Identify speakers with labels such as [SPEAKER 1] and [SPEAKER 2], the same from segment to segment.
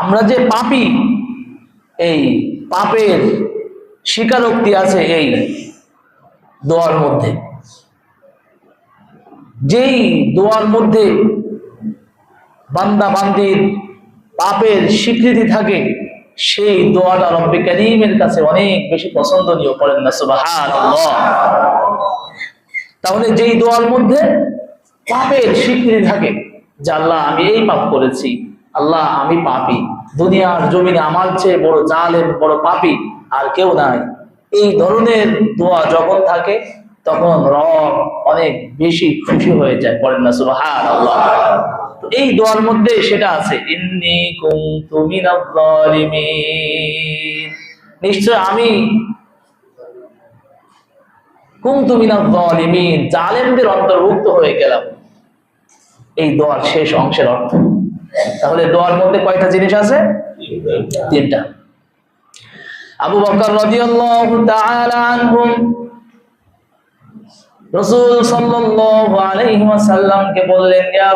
[SPEAKER 1] আমরা যে পাপী, এই পাপের স্বীকারোক্তি আছে এই দোয়ার মধ্যে। যেই দোয়ার মধ্যে বান্দা বান্দির পাপের স্বীকৃতি থাকে, সেই দোয়াটা রব্বে করিমের কাছে অনেক বেশি পছন্দনীয় করেন না সুবহানাল্লাহ। তাহলে যেই দোয়ার মধ্যে পাপের স্বীকৃতি থাকে যে আল্লাহ, আমি এই পাপ করেছি, আল্লাহ, আমি পাপি, দুনিয়ার জমিনে আমার চেয়ে বড় জালেম, বড় পাপি আর কেউ নাই। এই ধরনের দোয়া যখন থাকে, তখন রব অনেক বেশি খুশি হয়ে যায় পড়েন না সুবহান আল্লাহ এই দোয়ার মধ্যে সেটা আছে, ইন্নি মিনাজ জালিমিন নিশ্চয় আমি কুনতু জালেমদের অন্তর্ভুক্ত হয়ে গেলাম। এই দোয়ার শেষ অংশের অর্থ। তাহলে দোয়ার মধ্যে কয়টা জিনিস আছে? তিনটা। আবু বকর রাদিয়াল্লাহু তাআলা আনহুম রাসূল বললেন, ইয়া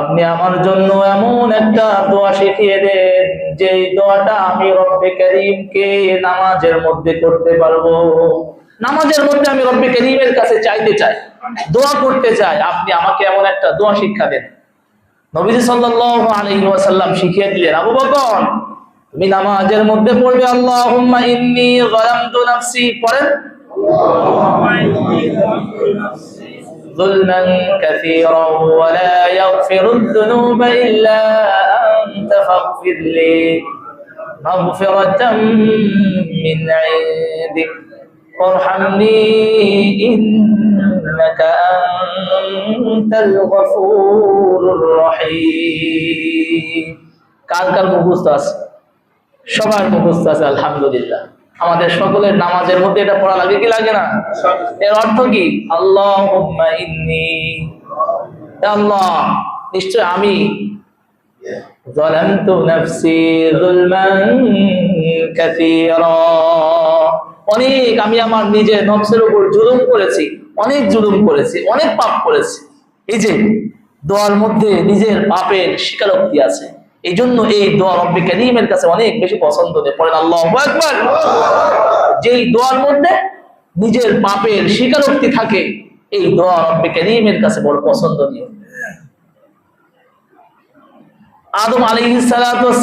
[SPEAKER 1] আপনি আমার জন্য এমন একটা দোয়া শিখিয়ে দেন যে দোয়াটা আমি রব্বে করিমকে নামাজের মধ্যে করতে পারব। নামাজের মধ্যে আমি রব্বে করিমের কাছে চাইতে চাই, দোয়া করতে চাই, আপনি আমাকে এমন একটা দোয়া শিক্ষা দেন। নবীজি সাল্লাল্লাহু আলাইহি ওয়াসাল্লাম শিখিয়ে দিলেন, আবু বকর, তুমি নামাজের মধ্যে পড়বে, আল্লাহুম্মা ইন্নী যালামতু নাফসি। পড়েন? ظلما كثيرا ولا يغفر الذنوب إلا أنت فاغفر لي مغفرة من عندك وارحمني إنك أنت الغفور الرحيم কার কার মুখস্থ আছে সবার মুখস্থ আছে আলহামদুলিল্লাহ আমাদের সকলের নামাজের মধ্যে এটা পড়া লাগে কি লাগে না এর অর্থ কি আল্লাহ ইন্নি হে আল্লাহ নিশ্চয় আমি ظلمت نفسي ظلما كثيرا অনেক আমি আমার নিজের নফসের উপর জুলুম করেছি অনেক জুলুম করেছি অনেক পাপ করেছি এই যে দোয়ার মধ্যে নিজের পাপের স্বীকারোক্তি আছে এই জন্য এই দোয়া রব্বে করিমের কাছে অনেক বেশি পছন্দ পড়েন। আল্লাহ একবার যেই দোয়ার মধ্যে নিজের পাপের স্বীকারোক্তি থাকে, এই দোয়া রব্বে করিমের কাছে বড় পছন্দনীয়। আদম আলাইহিস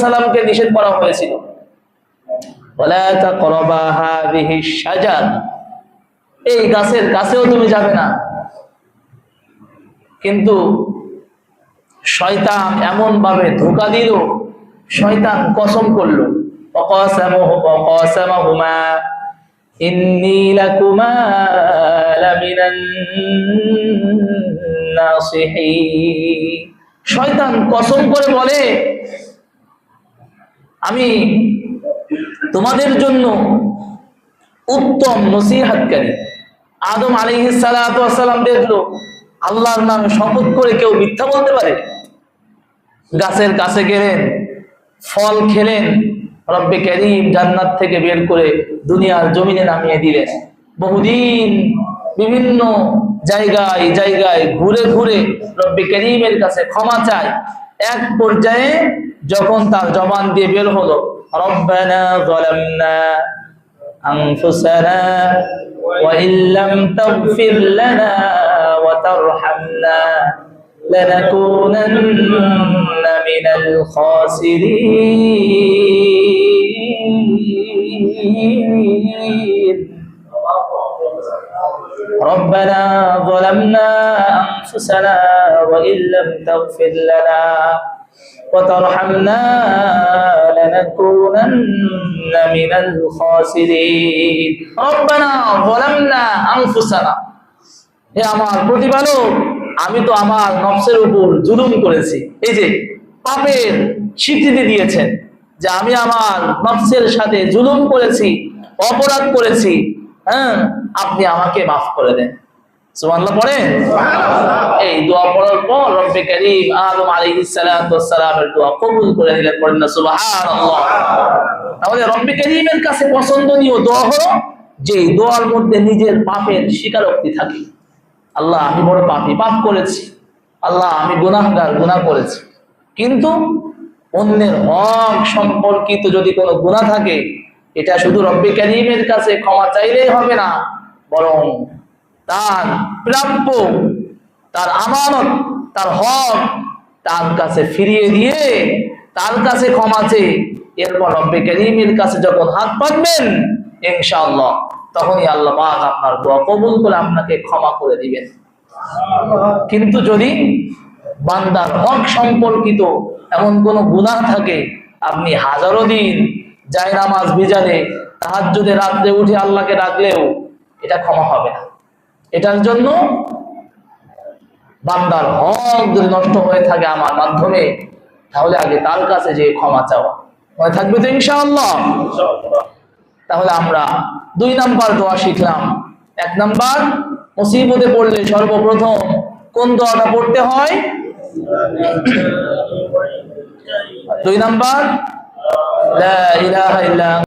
[SPEAKER 1] সালামকে নিষেধ করা হয়েছিল। এই গাছের কাছেও তুমি যাবে না। কিন্তু শয়তান এমন ভাবে ধোকা দিল, শয়তান কসম করল শয়তান কসম করে বলে, আমি তোমাদের জন্য উত্তম নসিহাতকারী। আদম আলাইহিস সালাতু ওয়াসসালাম দেখল, আল্লাহর নামে শপথ করে কেউ মিথ্যা বলতে পারে? গাছের কাছে গেলেন, ফল খেলেন, রব্বে করিম জান্নাত থেকে বের করে দুনিয়ার জমিনে নামিয়ে দিলেন। বহুদিন বিভিন্ন জায়গায় জায়গায় ঘুরে ঘুরে রব্বে করিমের কাছে ক্ষমা চায় এক পর্যায়ে যখন তার জবান দিয়ে বের হলো, রব্বানা ওয়া ইল্লাম তাগফির লানা ওয়া তারহামনা لنكونن من الخاسرين ربنا ظلمنا أنفسنا وإن لم تغفر لنا وترحمنا لنكونن من الخاسرين ربنا ظلمنا أنفسنا হে আমার প্রতিপালক আমি তো আমার নফসের উপর জুলুম করেছি। এই যে পাপের স্বীকৃতি দিয়েছেন যে আমি আমার নফসের সাথে জুলুম করেছি, অপরাধ করেছি হ্যাঁ আপনি আমাকে মাফ করে দেন। এই দোয়া পড়ার পর কবুল করে না দোয়া যে দোয়ার মধ্যে নিজের পাপের স্বীকারোক্তি থাকে। আল্লাহ, আমি বড় পাপি, পাপ করেছি। আল্লাহ, আমি গুনাহগার, গুনাহ করেছি। কিন্তু অন্যের হক সম্পর্কিত যদি কোনো গুনাহ থাকে, এটা শুধু রব্বি করিমের কাছে ক্ষমা চাইলেই হবে না, বরং তার প্রাপ্য, তার আমানত, তার হক তার কাছে ফিরিয়ে দিয়ে তার কাছে ক্ষমা চেয়ে, এরপর রব্বে করিমের কাছে যখন হাত পাতবেন, ইনশাআল্লাহ। তখনই আল্লাহ আপনার দোয়া কবুল করে আপনাকে ক্ষমা করে দিবেন। কিন্তু যদি বান্দার হক সম্পর্কিত এমন কোন গুনাহ থাকে, আপনি হাজারো দিন যাই নামাজ বিজারে তাহার যদি রাত্রে উঠে আল্লাহকে ডাকলেও এটা ক্ষমা হবে না। এটার জন্য বান্দার হক যদি নষ্ট হয়ে থাকে আমার মাধ্যমে, তাহলে আগে তার কাছে যে ক্ষমা চাওয়া। মনে থাকবে তো ইনশাআল্লাহ? তাহলে আমরা দুই নাম্বার দোয়া শিখলাম। এক নাম্বার, মুসিবতে পড়লে সর্বপ্রথম কোন দোয়াটা পড়তে হয়? দুই নাম্বার